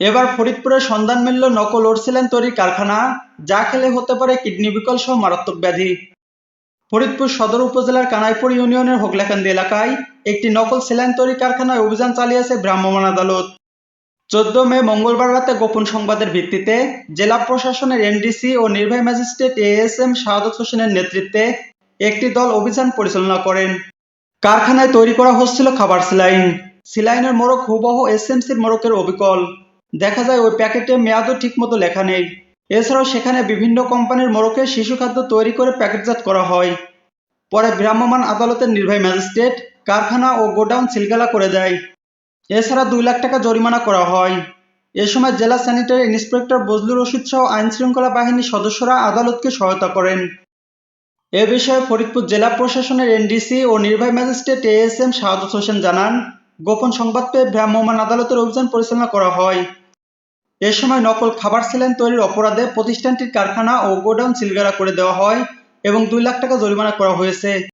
এবার ফরিদপুরে সন্ধান মিলল নকল ওরসিলেন তৈরির কারখানা, যা খেলে হতে পারে কিডনি বিকল সহ মারাত্মক ব্যাধি। ফরিদপুর সদর উপজেলার কানাইপুর ইউনিয়নের হোগলাকান্দি এলাকায় একটি নকল সেলাইন তৈরি কারখানায় অভিযান চালিয়েছে ভ্রাম্যমাণ আদালত। চোদ্দ মে মঙ্গলবার রাতে গোপন সংবাদের ভিত্তিতে জেলা প্রশাসনের এনডিসি ও নির্বাহী ম্যাজিস্ট্রেট এএসএম শাহাদত হোসেনের নেতৃত্বে একটি দল অভিযান পরিচালনা করেন। কারখানায় তৈরি করা হচ্ছিল খাবার সিলাইন। সিলাইনের মোড়ক হুবহু এসএমসির মোড়কের অবিকল। দেখা যায় ওই প্যাকেটে মেয়াদও ঠিকমতো লেখা নেই। এছাড়াও সেখানে বিভিন্ন কোম্পানির মোড়কে শিশু খাদ্য তৈরি করে প্যাকেটজাত করা হয়। পরে ভ্রাম্যমাণ আদালতের নির্বাহী ম্যাজিস্ট্রেট কারখানা ও গোডাউন সিলগালা করে দেয়। এছাড়া দুই লাখ টাকা জরিমানা করা হয়। এ সময় জেলা স্যানিটারি ইন্সপেক্টর বজলুর রশিদ সহ আইন শৃঙ্খলা বাহিনীর সদস্যরা আদালতকে সহায়তা করেন। এ বিষয়ে ফরিদপুর জেলা প্রশাসনের এনডিসি ও নির্বাহী ম্যাজিস্ট্রেট এএসএম শাহাদত হোসেন জানান, গোপন সংবাদ পেয়ে ভ্রাম্যমাণ আদালতের অভিযান পরিচালনা করা হয়। এ সময় নকল খাবার সেলেন তৈরির অপরাধে প্রতিষ্ঠানটির কারখানা ও গোডাউন সিলগালা করে দেওয়া হয় এবং দুই লাখ টাকা জরিমানা করা হয়েছে।